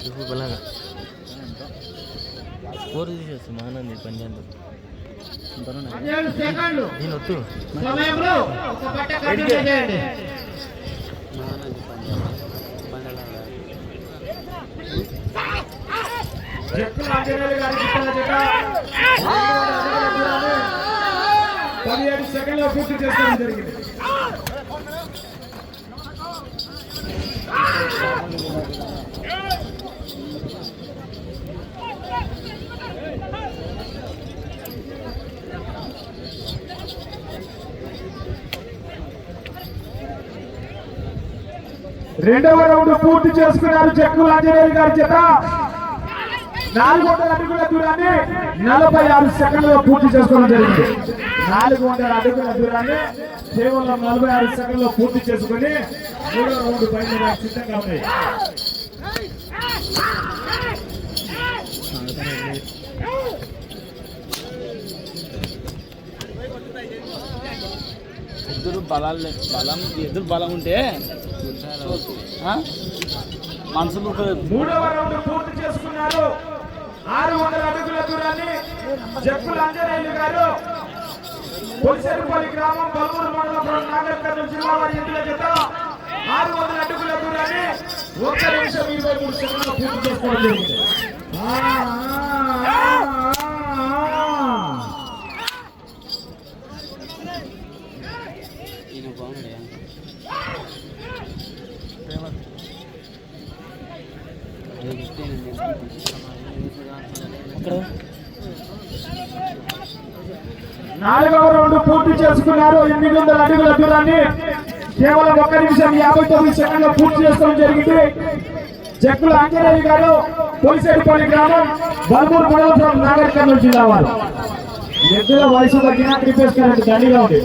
ఇప్పుడు బలంగా. ఫోర్ తీసేస్తాం ఆనంది పన్నెండు నేను వద్దు సమయంలో ఒక పట్ట ఆంజనేయులు గారి పదిహేడు సెకండ్లో పూర్తి చేసుకోవడం జరిగింది. రెండవ రౌండ్ పూర్తి చేసుకున్నారు జక్కు ఆంజనేయులు గారి చేత నాలుగు వందల అడుగుల దూరాన్ని నలభై ఆరు సెకండ్లో పూర్తి చేసుకోవడం జరిగింది. నాలుగు వందల అడుగుల దూరాన్ని కేవలం నలభై ఆరు సెకండ్లో పూర్తి చేసుకుని మూడో రౌండ్ బయలుదేరే సిద్ధంగా ఉన్నాయి ఎదురు బలాలు బలం ఎదురు బలం ఉంటే? మనసులు మూడవ రౌండ్ పూర్తి చేసుకున్నారు. ఆరు వందల అడుగుల దూరాన్ని జక్కుల అంజనేయులు గారు పొలిసేరుపల్లి గ్రామం బలమూరు మండలం నాగరికర్ణం జిల్లా వారి ఇంటిల చేత ఆరు వందల అడుగుల దూరాన్ని ఒక్క నిమిషం ఇరవై మూడు సెకండ్లు పూర్తి చేసుకోవడం నాలుగవ రౌండ్ పూర్తి చేసుకున్నారు. ఎనిమిది వందల అడుగుల దూరాన్ని కేవలం ఒక్క నిమిషం యాభై తొమ్మిది సెకండ్లు పూర్తి చేసుకోవడం జరిగింది. జక్కుల ఆంజనేయులు గారు పోలిసేడుపల్లి గ్రామం బల్మూరు మండలం నాగర్ కర్నూలు జిల్లా వారు. ఎద్దుల వయసు తగ్గిన తిప్పేసుకున్నట్టు దండిగా ఉంది.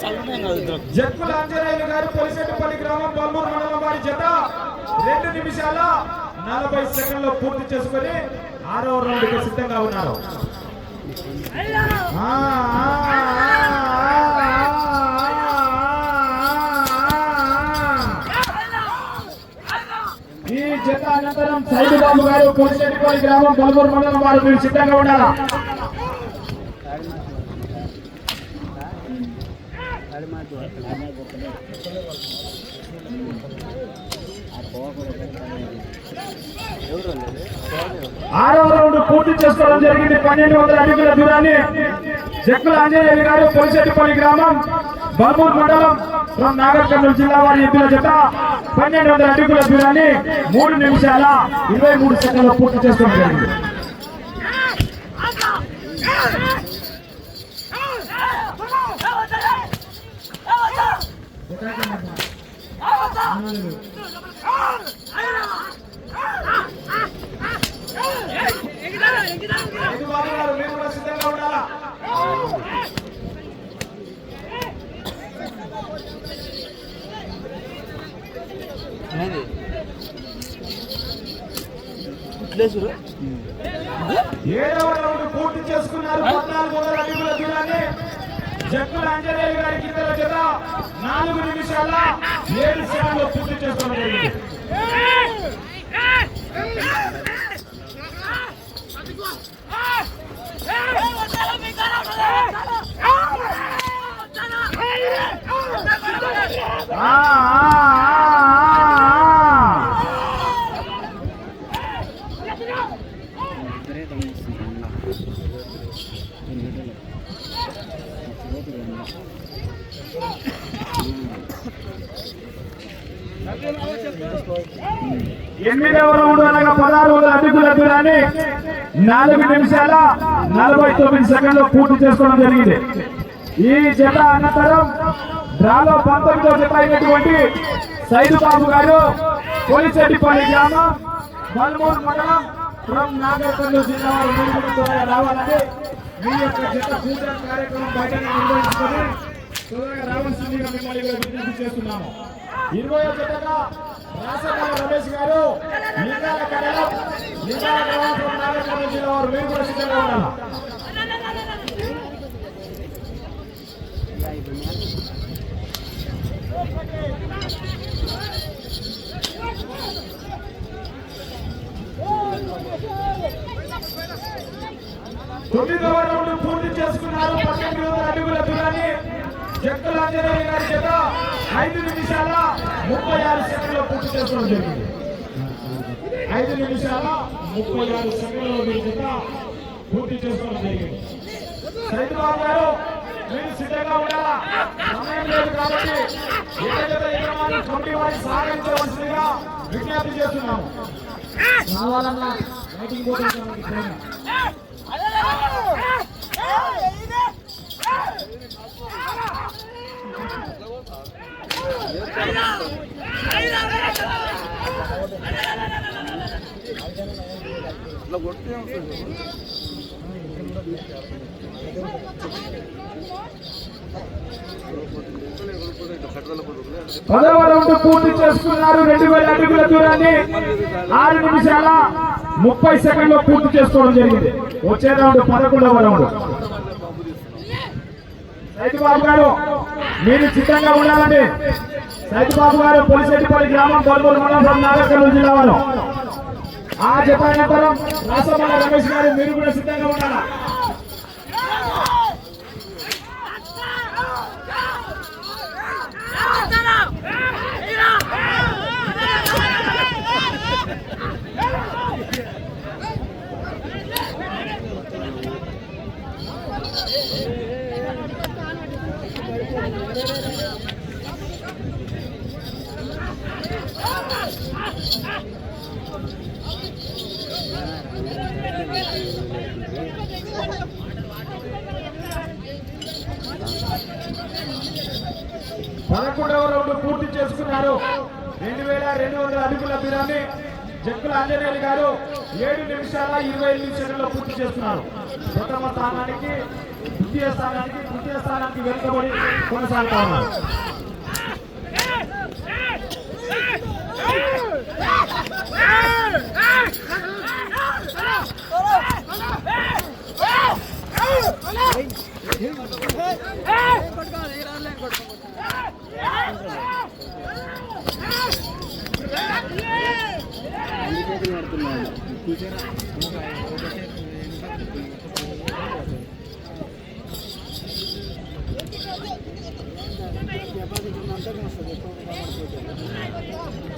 సల్మాన్ కాదు ఇద్దరు జక్కుల ఆంజనేయులు గారు పొలిసెట్టుపల్లి గ్రామం బల్మూరు మండలం వారి జత రెండు నిమిషాల నలభై సెకండ్లు పూర్తి చేసుకొని ఆరో రౌండ్ సిద్ధంగా ఉన్నారు అనంతరం బాబు గారు పొలిశెట్టిపల్లి గ్రామం బల్మూరు మండలం వారు మీరు సిద్ధంగా ఉండాలా? ఆరవ రౌండ్ పూర్తి చేసుకోవడం జరిగింది. పన్నెండు వందల అడుగుల దూరాన్ని జక్కుల ఆంజనేయులు గారు పొలిశెట్టిపల్లి గ్రామం బల్మూర్ మండలం నాగర్ కర్నూలు జిల్లా వారి ఎద్దుల జత పన్నెండు వందల అడుగుల దూరాన్ని మూడు నిమిషాల ఇరవై మూడు సెకండ్లు పూర్తి చేసుకోవడం జరిగింది. ఎగిదారా బాబు రౌండ్ పూర్తి చేసుకున్నారు. పద్నాలుగు వందల అడుగుల దూరాన్ని జక్కుల గారి జత. నాలుగు నిమిషాల ఏడు సెకండ్లు పూర్తి చేసుకోవడం జరిగింది. ఆ, ఆ, ఆ, ఆ, ఆ. ఎనిమిదవ నాలుగు నిమిషాల నలభై తొమ్మిది సెకండ్లు పూర్తి చేసుకోవడం జరిగింది. ఈ జత అనంతరం డ్రాలో పంతొమ్మిదో జత అయినటువంటి సైదు బాబు గారు పోలిచెట్టిపల్లి గ్రామం బల్మూర్ మండలం ఫ్రమ్ నాగర్కర్నూలు జిల్లా వారు రావాలని మీ యొక్క జత సూచన కార్యక్రమం బయట నిర్వహించుకొని త్వరగా రావాల్సిందిగా మిమ్మల్ని విజ్ఞప్తి చేస్తున్నాము. ఇరవై జతగా రమేష్ గారు లింగాల కడలం లింగాల జిల్లా వారు మీరు కూడా సిద్ధంగా తొమ్మిదవ రౌండ్ పూర్తి చేసుకున్నారు. పన్నెండు వందల అడుగుల దూరాన్ని జక్కల గారి చేత ఐదు నిమిషాల ముప్పై ఆరు సెకండ్లో పూర్తి చేసుకోవడం జరిగింది ఐదు నిమిషాల ముప్పై ఆరు సెకండ్లో మీ చేత పూర్తి చేసుకోవడం జరిగింది సైదుబాబు గారు మీరు సిద్ధంగా ఉండాలా సమయం లేదు కాబట్టి ఏదైతే యజమాని కమిటీ వారికి సహకరించవలసిందిగా విజ్ఞప్తి చేస్తున్నాము రావాలన్నా రైటింగ్ పోతున్నాం పదవ రౌండ్ పూర్తి చేసుకున్నారు. రెండు వేల అడుగుల దూరాన్ని ఆరు నిమిషాల ముప్పై సెకండ్లో పూర్తి చేసుకోవడం జరిగింది. వచ్చే రౌండ్ పదకొండవ రౌండ్. సైదుబాబు గారు మీరు చిత్రంగా ఉండాలండి. సైదుబాబు గారు పొలిశెట్టిపల్లి గ్రామం బొల్మూరు మండలం నాగర్కర్నూలు జిల్లా వారు. ఆ జత అనంతరం రమేష్ గారు మీరు కూడా సిద్ధంగా ఉండాలా? పదకొండవ రౌండ్ పూర్తి చేసుకున్నారు. రెండు వేల రెండు వందల అడుగుల దూరాన్ని జక్కుల ఆంజనేయులు గారు ఏడు నిమిషాల ఇరవై ఎనిమిది సెకండ్లో పూర్తి చేస్తున్నారు. ప్రథమ స్థానానికి ద్వితీయ స్థానానికి తృతీయ స్థానానికి వెనుకబడి కొనసాగుతున్నారు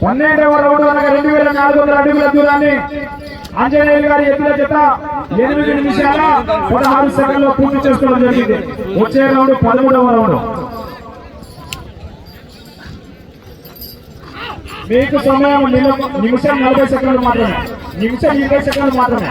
పన్నెండవ రౌండ్ అనగా రెండు వేల నాలుగు వందల అడుగుల దూరాన్ని ఆంజనేయులు గారి ఎత్తుల చేత ఎనిమిది నిమిషాల పదహారు సెకండ్లో పూర్తి చేసుకోవడం జరిగింది. వచ్చే రౌండ్ పదమూడవ రౌండ్. మీకు సమయం నిమిషం నలభై సెకండ్లు మాత్రమే. నిమిషం ఇరవై సెకండ్లు మాత్రమే.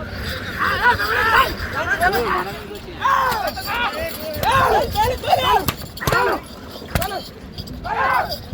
Vamos!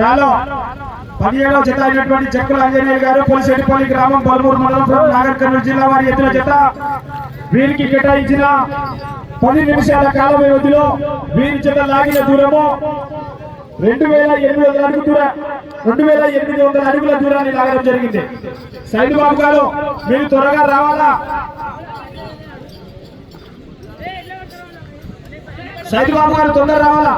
రాలో పదిహేడవ జత అయినటువంటి చెక్కుల ఆంజనేయులు గారు పోలిశెట్టిపల్లి గ్రామం పలుమూరు మండలం నాగర్ కర్నూలు జిల్లా వారి ఎత్తున జత. వీరికి కేటాయించిన పది నిమిషాల కాల వ్యవధిలో వీరి జత లాగిన దూరము రెండు వేల ఎనిమిది వందల అడుగు దూర. రెండు వేల ఎనిమిది వందల అడుగుల దూరాన్ని లాగడం జరిగింది. సైడ్ బాబు గారు మీరు త్వరగా రావాలా? సైడ్ బాబు గారు తొందర రావాలా?